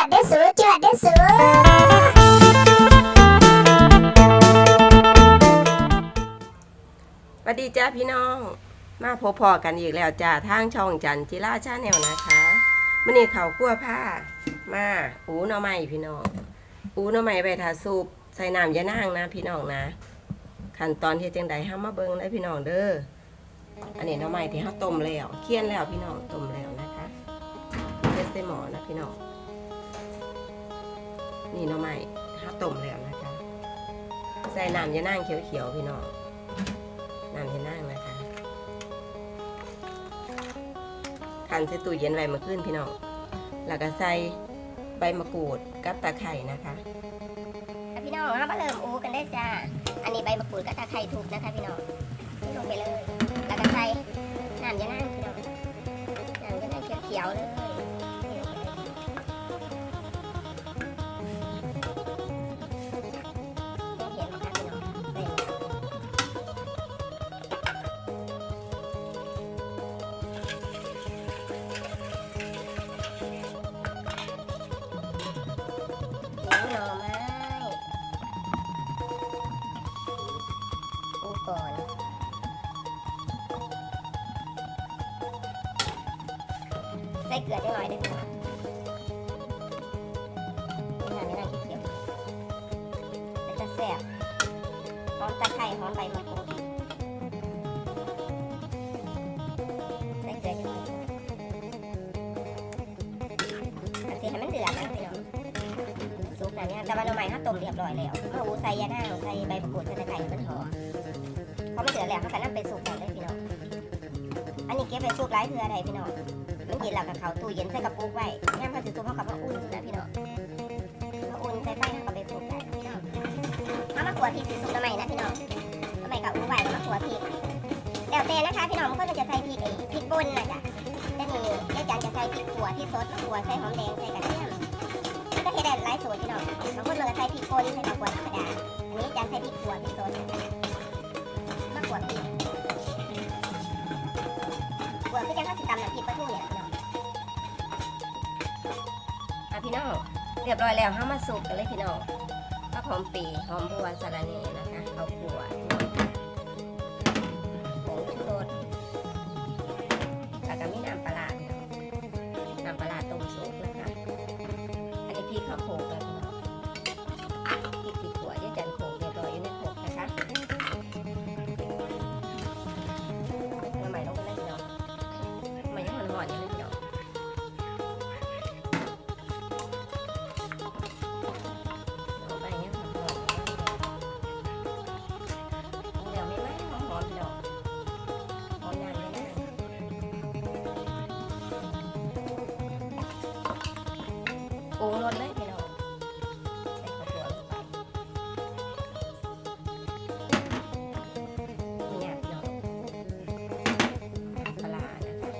วดเด้อสูจวดเด้อสูสวัสดีจ้าพี่น้อง มาพบพอกันอีกแล้วจ้าทางช่องจันจิราชาแนลนะคะมื่อนี้เขาวคั่วผ้า มาอูหน่อไม้พี่น้อง อูหน่อไม้ใบทาซุปใส่น้ำยะนางนะ พี่น้องนะขั้นตอนที่จังใดห้ามมาเบิ่งได้พี่น้องเด้อ อันนี้หน่อไม้ที่เขาต้มแล้วเคี่ยนแล้วพี่น้องต้มแล้วนะคะเทใส่หมอนะพี่น้อง นี่หน่อไม้เขาต้มแล้วนะคะ ใส่น้ำยะนางเขียวๆพี่น้องน้ำให้นั่งนะคะขันใส่ตู้เย็นไว้มื่อคืนพี่น้องแล้วก็ใส่ใบมะกรูดกับตะไคร่นะคะพี่น้องเรามาเริ่มอูกันได้จ้า อันนี้ใบมะกรูดกับตะไคร้ถูกนะคะพี่น้องลงไปเลย แล้วก็ใส่น้ำยะนางพี่น้องน้ำยะนางเขียวๆเลย ใส่เกลือได้หน่อยได้ไหมคะนี่ค่ะไม่น่าเขียวๆแล้วจะแซ่บหอมตะไคร้หอมใบมะกรูดใส่เกลือได้หน่อยอันที่ให้มันเดือดนะพี่น้องซุปนะเนี่ยแต่ว่าหน่อไม้ถ้าต้มเรียบร้อยแล้วก็อูใส่ยาหน้าใส่ใบมะกรูดใส่ตะไคร้มันหอมพอมันเดือดแล้วเขาก็นำไปซุปได้เลยพี่น้องอันนี้เก็บไปซุปไร้เพื่ออะไรพี่น้อง มันกินแล้วกับเขาตู้เย็นใส่กระปุกไว้ย่ามเขาจะซุปเขากับมาอุ่นนะพี่น้องมาอุ่นใส่ไฟเขาก็ไปซุปได้เอามาขัวพริกสิซุปหน่อไมนะพี่น้องหน่อไมกับอูไว้แล้วมาขัวพริกแล้วแต่นะคะพี่น้องบางคนก็จะใส่พริกไอ้พริกป่นนะจ๊ะแต่นี่ยายจันจะใส่พริกขัวที่สดมาขัวใส่หอมแดงใส่กระเทียมก็เฮ็ดได้หลายสูตรพี่น้องบางคนมันก็ใส่พริกป่นใส่ผักหวานธรรมดาอันนี้จานใส่พริกขั่วพริกสดมะกรูดพริก พี่น้องเรียบร้อยแล้วห้ามาสุกกันเลยพี่น้องก็หอมปีหอมบัวสาระเนนะคะเอาปัว ปรุงรสเลยพี่น้องใส่ข้าวคั่วลงไปเนี่ยพี่น้องปลานะคะ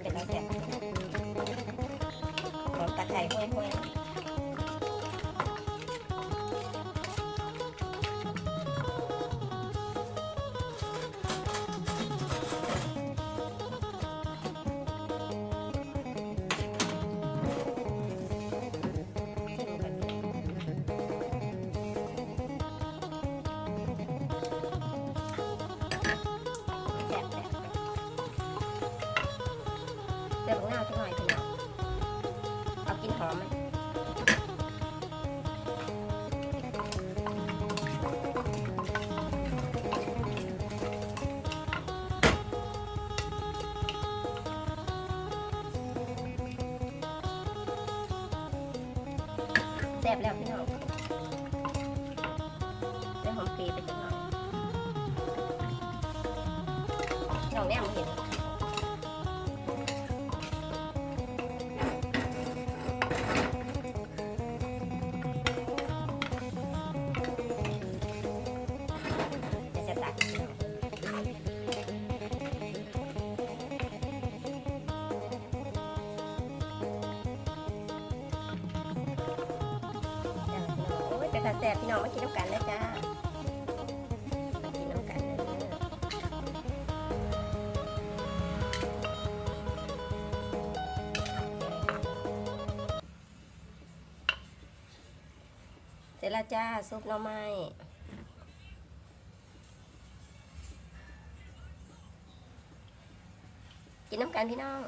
เป็นน้ำเสียบหอมตะไคร้ห้วยๆ บแล้วพี่น้องได้หอมปีไปจังหน่อยน้องแนี่มเห็น ตาแสบพี่น้องมากินน้ำกันเลยจ้ามากินน้ำกันเลยเสร็จแล้วจ้าซุปหน่อไม้กินน้ำกันพี่น้อง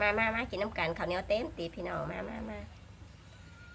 มามามากินน้ำกันข้าวเหนียวเต็มตีพี่น้องมามามา